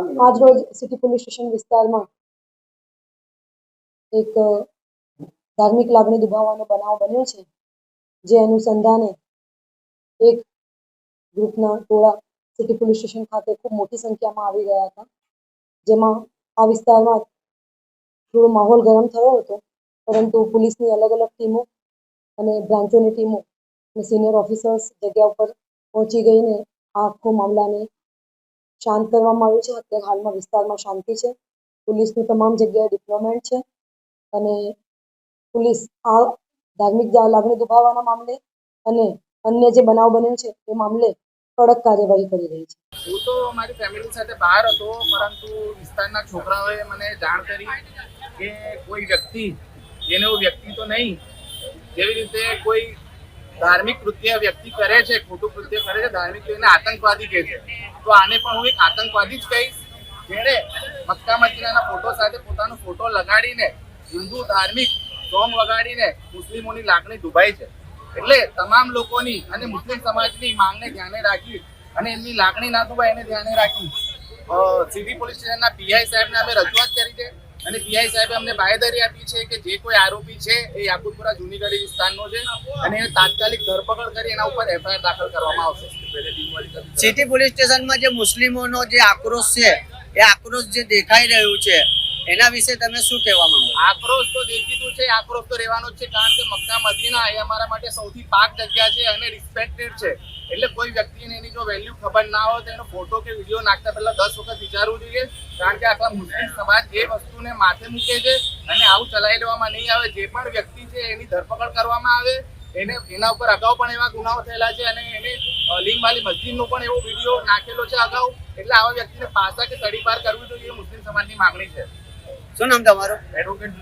આજરોજ city police station વિસ્તારમાં એક ધાર્મિક લાગણી દુભાવવાનો બનાવ બન્યો છે, જે અનુસંધાને એક ગ્રુપના ટોળા સિટી પોલીસ સ્ટેશન ખાતે ખૂબ મોટી સંખ્યામાં આવી ગયા હતા, જેમાં આ વિસ્તારમાં થોડો માહોલ ગરમ થયો હતો, પરંતુ પોલીસની અલગ અલગ ટીમો અને બ્રાન્ચોની ટીમો અને સિનિયર ઓફિસર્સ જગ્યા ઉપર પહોંચી ગઈને આ આખો મામલાને શાંત કરવામાં આવ્યું છે. અત્યારે હાલમાં વિસ્તારમાં શાંતિ છે. પોલીસની તમામ જગ્યાએ ડિપ્લોમેન્ટ છે. અને પોલીસ આ ધાર્મિક લાગણી દુભાવવાના મામલે અને અન્ય જે બનાવ બન્યો છે, એ મામલે કડક કાર્યવાહી કરી રહી છે. હું તો મારી ફેમિલી સાથે બહાર હતો, પરંતુ વિસ્તારના છોકરાઓએ મને જાણ કરી કે કોઈ વ્યક્તિ, જેને વ્યક્તિ તો નહીં, જેવી રીતે કોઈ ધાર્મિક કૃત્ય વ્યક્તિ કરે છે, ખોટું કૃત્ય કરે છે, ધાર્મિક એને આતંકવાદી કહે છે. તો આને પણ હું એક આતંકવાદી જ કહીશ. જેણે મક્કા મદીનાના ફોટો સાથે પોતાનો ફોટો લગાડીને હિન્દુ ધાર્મિક સોંગ વગાડીને મુસ્લિમોની લાગણી દુભાઈ છે. એટલે તમામ લોકોની અને મુસ્લિમ સમાજની માંગને ધ્યાને રાખી અને એમની લાગણી ના દુભાઈ એને ધ્યાને રાખી સિટી પોલીસ સ્ટેશનના પીઆઈ સાહેબને અમે રજૂઆત કરી છે. અને પીઆઈ સાહેબે અમને બાંયધરી આપી છે કે જે કોઈ આરોપી છે એ યાકુતપુરા જૂનીગઢી વિસ્તારનો છે અને એને તાત્કાલિક ધરપકડ કરી એના ઉપર એફઆઈઆર દાખલ કરવામાં આવશે. સિટી પોલીસ સ્ટેશનમાં જે મુસ્લિમોનો જે આક્રોશ છે, એ આક્રોશ જે દેખાઈ રહ્યું છે એના વિશે તમે શું કહેવા માંગો આક્રોશ તો દેખીતું છે આક્રોશ તો રહેવાનો જ છે કારણ કે મક્કા મદીના એ અમારા માટે સૌથી પાક જગ્યા છે અને રિસ્પેક્ટેડ છે. એટલે કોઈ વ્યક્તિને એની જો વેલ્યુ ખબર ના હોય તો એનો ફોટો કે વીડિયો નાખતા પહેલા દસ વખત વિચારવું જોઈએ કારણ કે આખા મુસ્લિમ સમાજ એ વસ્તુને માથે મૂકે છે અને આવું ચલાવી લેવામાં નહીં આવે. જે પણ વ્યક્તિ છે એની ધરપકડ કરવામાં આવે એને એના ઉપર અગાઉ પણ એવા ગુનાઓ થયેલા છે અને એને અ, લીમવાલી મસ્જિદનો પણ એવો વીડિયો નાખેલો છે અગાઉ. એટલે આવા વ્યક્તિને પાસા કે તડીપાર કરવી જોઈએ મુસ્લિમ સમાજની માંગણી છે. શું નામ તમારું? એડવોકેટ